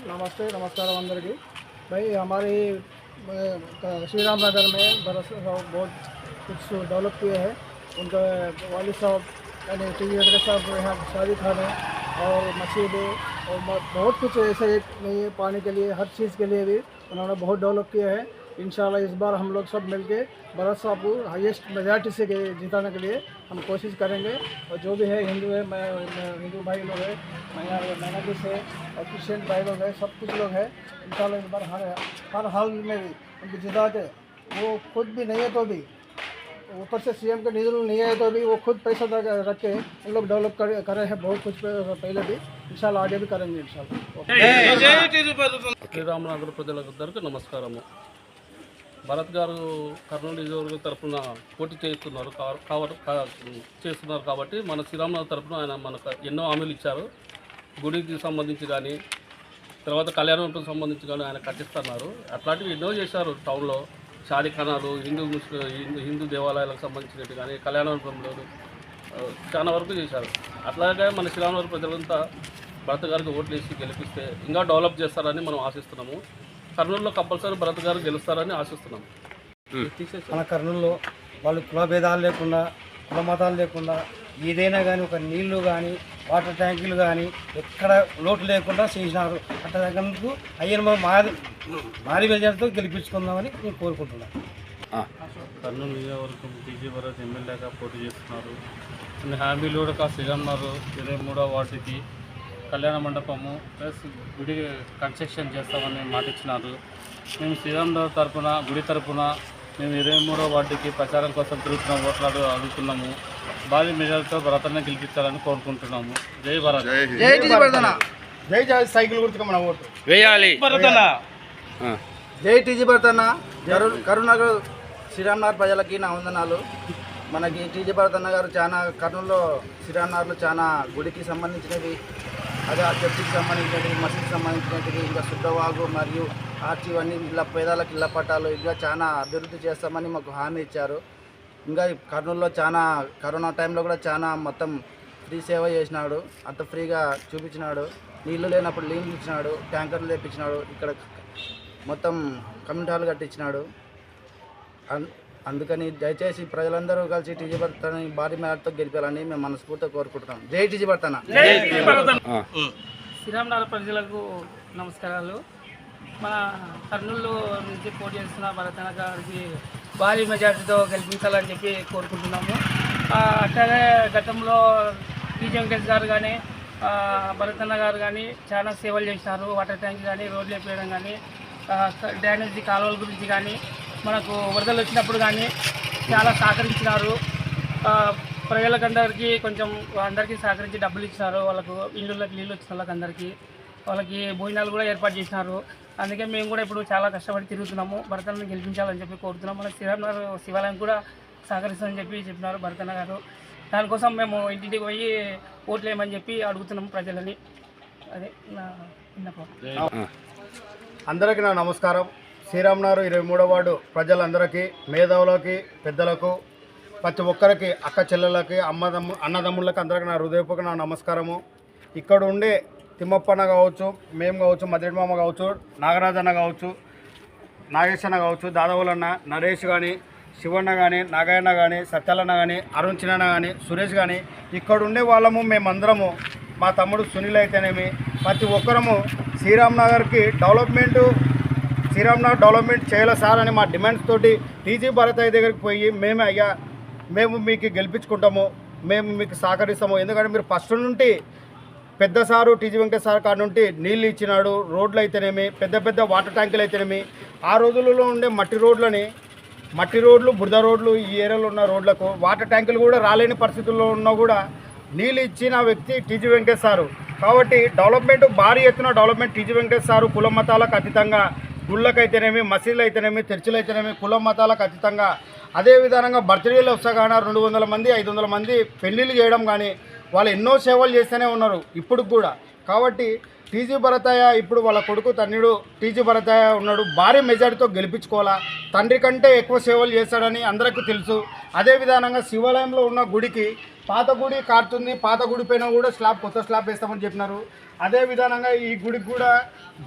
नमस्ते, नमस्कार अंदर की। भाई, हमारे श्रीराम श्री राम नगर में साहब बहुत कुछ डेवलप किए हैं। उनका वालिद साहब, यानी टी वी साहब यहाँ शादी खाने और मस्जिदें और बहुत कुछ ऐसे नहीं है, पानी के लिए, हर चीज़ के लिए भी उन्होंने बहुत डेवलप किया है। इंशाल्लाह इस बार हम लोग सब मिलके भरत साहब को हाईएस्ट मेजॉरिटी से के- जिताने के लिए हम कोशिश करेंगे और जो भी है हिंदू है मैं, मैं हिंदू भाई लोग है मैना मैनाकिस है और क्रिश्चियन भाई लोग है सब कुछ लोग है इंशाल्लाह इस बार हर हर हाल में भी उनको जिता के वो खुद भी नहीं है तो भी ऊपर से सीएम के निधि नहीं है तो भी वो खुद पैसा रख रख के उन लोग डेवलप कर कर रहे हैं बहुत कुछ पहले भी इंशाल्लाह आगे भी करेंगे इंशाल्लाह శ్రీరామనగర్ ప్రజలందరికీ నమస్కారము భరత్ గారు కర్నూలు నియోజకవర్గం తరఫున పోటీ చేస్తున్నారు కా- చేస్తున్నారు కాబట్టి మన శ్రీరామనగర్ తరఫున ఆయన మనకు ఎన్నో హామీలు ఇచ్చారు. గుడికి సంబంధించి కానీ తర్వాత కళ్యాణం సంబంధించి కానీ ఆయన కట్టిస్తున్నారు. అట్లాంటివి ఎన్నో చేశారు టౌన్లో. షాదీఖానాలు హిందూ ముస్లిం హిందూ హిందూ దేవాలయాలకు సంబంధించినట్టు కానీ కళ్యాణంలో చాలా వరకు చేశారు. అట్లాగే మన శ్రీరామనగర్ ప్రజలంతా భరత్ గారికి ఓట్లు వేసి గెలిపిస్తే ఇంకా డెవలప్ చేస్తారని మనం ఆశిస్తున్నాము. కర్నూలులో కంపల్సరీ భరత్ గారు గెలుస్తారని ఆశిస్తున్నాము తీసేసి మన కర్నూలులో వాళ్ళు కుల భేదాలు లేకుండా కుల మతాలు లేకుండా ఏదైనా కానీ ఒక నీళ్ళు కానీ వాటర్ ట్యాంకులు కానీ ఎక్కడ లోటు లేకుండా చేసినారు. అట్లా అయ్యన మారి మారి మెజార్టీతో గెలిపించుకుందామని నేను కోరుకుంటున్నాను కర్నూలు నియోజకవర్గం టీజీ భరత్ ఎమ్మెల్యేగా పోటీ చేస్తున్నారు. కొన్ని హామీలు కూడా కాస్త శ్రీరామనగర్ ఇరవై మూడో వార్డుకి కళ్యాణ మండపము ప్లస్ గుడి కన్స్ట్రక్షన్ చేస్తామని మాట ఇచ్చినారు. మేము శ్రీరామనగర్ తరపున గుడి తరపున మేము ఇరవై మూడో వార్డుకి ప్రచారం కోసం తిరుగుతున్నాం ఓట్లాడు అడుగుతున్నాము. భారీ మెజార్టీతో భరతన్న గెలిపించాలని కోరుకుంటున్నాము. జై భరత్. జై జై సైకిల్ గుర్తుగా మన ఓటు. జై టీజీ భరతన్న. కరు కరుణాగర్ శ్రీరామ్నగర్ ప్రజలకి నా వందనాలు. మనకి టీజీ భరతన్న గారు చాలా కర్నూలులో శ్రీరామ్నగర్లో చాలా గుడికి సంబంధించినవి. అదే ఆ చర్చికి సంబంధించినవి మసీద్కి సంబంధించినవి ఇంకా శుద్ధవాగు మరియు ఆర్చి ఇవన్నీ ఇళ్ళ పేదలకు ఇళ్ళ పట్టాలు ఇంకా చాలా అభివృద్ధి చేస్తామని మాకు హామీ ఇచ్చారు. ఇంకా కర్నూలులో చాలా కరోనా టైంలో కూడా చాలా మొత్తం ఫ్రీ సేవ చేసినాడు. అంత ఫ్రీగా చూపించినాడు. నీళ్ళు లేనప్పుడు నీళ్ళు ఇచ్చినాడు ట్యాంకర్లు తెప్పించినాడు. ఇక్కడ మొత్తం కమ్యూనిటీ హాల్ కట్టించినాడు. అన్- అందుకని దయచేసి ప్రజలందరూ కలిసి టీజీ భర్తని భారీ మేరతో గెలిపాలని మేము మనస్ఫూర్తిగా కోరుకుంటున్నాం. జై టీజీ భర్తన శ్రీరామనగర ప్రజలకు నమస్కారాలు. మన కర్నూలు నుంచి పోటీ చేస్తున్న భరతన గారికి భారీ మెజార్టీతో గెలిపించాలని చెప్పి కోరుకుంటున్నాము. ఆ, అట్లాగే గతంలో టీజీ వెంకటేష్ గారు కానీ భరతన్న గారు కానీ చాలా సేవలు చేసినారు వాటర్ ట్యాంక్ కానీ రోడ్లు వేపేయడం కానీ డ్రైనేజీ కాలువల గురించి కానీ మనకు వరదలు వచ్చినప్పుడు కానీ చాలా సహకరించినారు. ప్రజలకు ప్రజలకందరికీ కొంచెం అందరికీ సహకరించి డబ్బులు ఇచ్చినారు. వాళ్ళకు ఇళ్ళకి నీళ్ళు వచ్చిన వాళ్ళకి అందరికీ. వాళ్ళకి భోజనాలు కూడా ఏర్పాటు చేసినారు. అందుకే మేము కూడా ఇప్పుడు చాలా కష్టపడి తిరుగుతున్నాము. భరతను గెలిపించాలని చెప్పి కోరుతున్నాం. మన శ్రీరామ్ శివాలయం కూడా సహకరిస్తామని చెప్పి చెప్పినారు భరతన్న గారు. దానికోసం మేము ఇంటింటికి పోయి ఓట్లేయమని చెప్పి అడుగుతున్నాము ప్రజలని. అదే నా విన్నపం. అందరికీ నా నమస్కారం. శ్రీరామ్నారు ఇరవై మూడో వార్డు ప్రజలందరికీ మేధావులకి పెద్దలకు ప్రతి ఒక్కరికి అక్క చెల్లెలకి అమ్మదమ్ము అన్నదమ్ములకి అందరికీ నా హృదయపూర్వక నా నమస్కారము. ఇక్కడ ఉండే తిమ్మప్పన్న కావచ్చు మేము కావచ్చు మద్రెడ్డి మామ కావచ్చు నాగరాజన్న కావచ్చు నాగేశన్న కావచ్చు దాదావులన్న నరేష్ కానీ శివన్న కానీ నాగయ్యన్న కానీ సత్యాలన్న కానీ అరుణ్ చిన్న కానీ సురేష్ కానీ ఇక్కడ ఉండే వాళ్ళము మేమందరము మా తమ్ముడు సునీల్ అయితేనేమి ప్రతి ఒక్కరము శ్రీరామ్ నగర్కి డెవలప్మెంటు శ్రీరామ్నగర్ డెవలప్మెంట్ చేయాలి సార్ అని మా డిమాండ్స్ తోటి టీజీ భారతయ్య దగ్గరికి పోయి మేమే అయ్యా మేము మీకు గెలిపించుకుంటాము మేము మీకు సహకరిస్తాము. ఎందుకంటే మీరు ఫస్ట్ నుండి పెద్ద సారు టీజీ వెంకటేశ్వర సార్ కాడ నుండి నీళ్ళు ఇచ్చినాడు రోడ్లు అయితేనేమి పెద్ద పెద్ద వాటర్ ట్యాంకులు అయితేనేమి. ఆ రోజులలో ఉండే మట్టి రోడ్లని మట్టి రోడ్లు బురద రోడ్లు ఈ ఏరియాలో ఉన్న రోడ్లకు వాటర్ ట్యాంకులు కూడా రాలేని పరిస్థితుల్లో ఉన్నా కూడా నీళ్ళు ఇచ్చిన వ్యక్తి టీజీ వెంకటేష్ సారు. కాబట్టి డెవలప్మెంట్ భారీ ఎత్తున డెవలప్మెంట్ టీజీ వెంకటేష్ సారు కుల మతాలకు అతీతంగా గుళ్ళకైతేనేమి మసీదులు అయితేనేమి చర్చిలు అయితేనేమి కుల మతాలకు అతీతంగా అదే విధానంగా బర్త్డేలు వస్తాగాన రెండు వందల మంది ఐదు వందల మంది పెళ్ళిళ్ళు చేయడం కానీ వాళ్ళు ఎన్నో సేవలు చేస్తూనే ఉన్నారు ఇప్పుడు కూడా. కాబట్టి టీజీ భరతయ్య ఇప్పుడు వాళ్ళ కొడుకు తన్నుడు టీజీ భరతయ్య ఉన్నాడు భారీ మెజార్టీతో గెలిపించుకోవాలా? తండ్రి కంటే ఎక్కువ సేవలు చేస్తాడని అందరికీ తెలుసు. అదే విధానంగా శివాలయంలో ఉన్న గుడికి పాత గుడి కారుతుంది పాత గుడి పైన కూడా స్లాబ్ కొత్త స్లాబ్ వేస్తామని చెప్పినారు. అదే విధానంగా ఈ గుడికి కూడా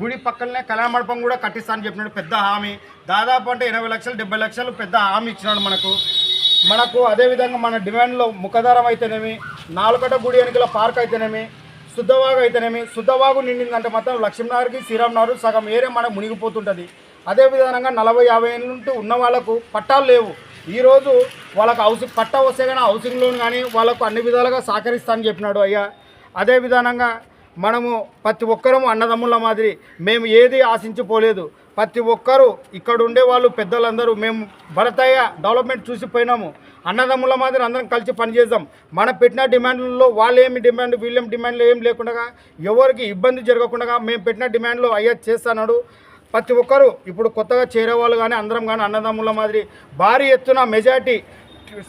గుడి పక్కనే కళామండపం కూడా కట్టిస్తానని చెప్పినాడు పెద్ద హామీ. దాదాపు అంటే ఎనభై లక్షలు డెబ్బై లక్షలు పెద్ద హామీ ఇచ్చినాడు మనకు. మనకు అదేవిధంగా మన డిమాండ్లో ముఖధారం అయితేనేమి నాలుగట గుడి వెనుకల పార్క్ అయితేనేమి శుద్ధవాగు అయితేనేమి శుద్ధవాగు నిండిందంటే మాత్రం లక్ష్మీనగర్కి శ్రీరామ్నగర్ సగం ఏరియా మనకు మునిగిపోతుంటుంది. అదేవిధంగా నలభై యాభై ఏళ్ళ నుండి ఉన్న వాళ్ళకు పట్టాలు లేవు. ఈరోజు వాళ్ళకు హౌసింగ్ పట్టా వస్తే కానీ హౌసింగ్ లోన్ కానీ వాళ్ళకు అన్ని విధాలుగా సహకరిస్తా అని చెప్పినాడు అయ్యా. అదే విధానంగా మనము ప్రతి ఒక్కరము అన్నదమ్ముల మాదిరి మేము ఏది ఆశించిపోలేదు. ప్రతి ఒక్కరూ ఇక్కడ ఉండే వాళ్ళు పెద్దలందరూ మేము భరతయ్య డెవలప్మెంట్ చూసిపోయినాము అన్నదమ్ముల మాదిరి అందరం కలిసి పనిచేద్దాం. మన పెట్టిన డిమాండ్లలో వాళ్ళు ఏమి డిమాండ్ వీళ్ళేం డిమాండ్లు ఏం లేకుండా ఎవరికి ఇబ్బంది జరగకుండా మేము పెట్టిన డిమాండ్లు అయ్యా చేస్తున్నాడు ప్రతి ఒక్కరు ఇప్పుడు కొత్తగా చేరే వాళ్ళు కానీ అందరం కానీ అన్నదమ్ముల మాదిరి భారీ ఎత్తున మెజార్టీ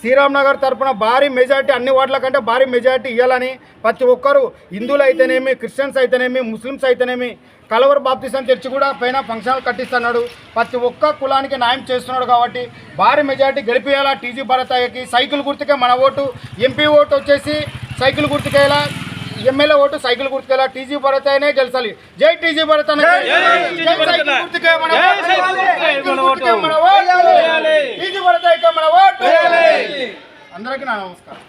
శ్రీరామ్ నగర్ తరపున భారీ మెజార్టీ అన్ని వార్డుల కంటే భారీ మెజార్టీ ఇవ్వాలని ప్రతి ఒక్కరు హిందువులు అయితేనేమి క్రిస్టియన్స్ అయితేనేమి ముస్లిమ్స్ అయితేనేమి కలవర్ బాప్తిసం చర్చి కూడా పైన ఫంక్షన్లు కట్టిస్తున్నాడు. ప్రతి ఒక్క కులానికి న్యాయం చేస్తున్నాడు కాబట్టి భారీ మెజార్టీ గెలిపేయాలా టీజీ భరతయ్యకి సైకిల్ గుర్తుకే మన ఓటు. ఎంపీ ఓటు వచ్చేసి సైకిల్ గుర్తుకేలా ఎమ్మెల్యే ఓటు సైకిల్ గుర్తుకెలా టీజీ భరతయ్యనే గెలిచాలి. జై టీజీ భరత్ అందరికీ నా నమస్కారం.